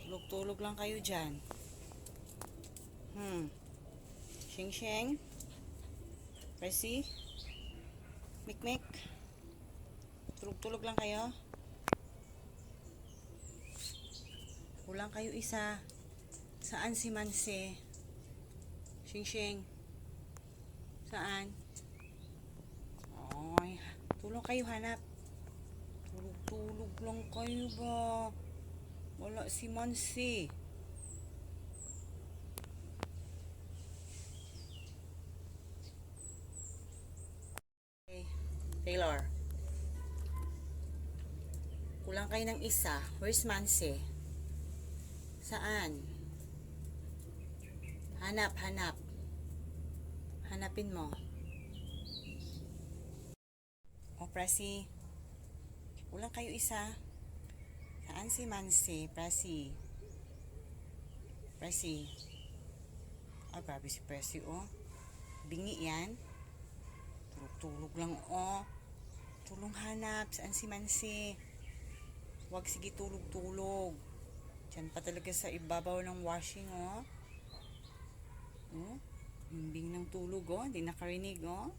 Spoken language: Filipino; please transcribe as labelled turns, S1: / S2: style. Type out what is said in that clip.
S1: Tulog-tulog lang kayo dyan. Hmm. Shing. Pressy. Mikmik. Tulog-tulog lang kayo. Kulang kayo isa. Saan si Manse? Shing. Saan? Ay, tulong kayo hanap. Tulog-tulog lang kayo ba? Wala si Mansi. Okay. Taylor. Kulang kayo ng isa. Where's Mansi? Saan? Hanap, hanap. Hanapin mo. O, Prasi. Kulang kayo isa. Saan si Mansi? Presi. Presi. Ay, grabe si Presi, oh. Bingi yan. Tulog-tulog lang, oh. Tulong hanap. Saan si Mansi? Huwag sige tulog-tulog. Diyan pa talaga sa ibabaw ng washing, oh. Oh, bimbing ng tulog, oh. Hindi nakarinig, oh.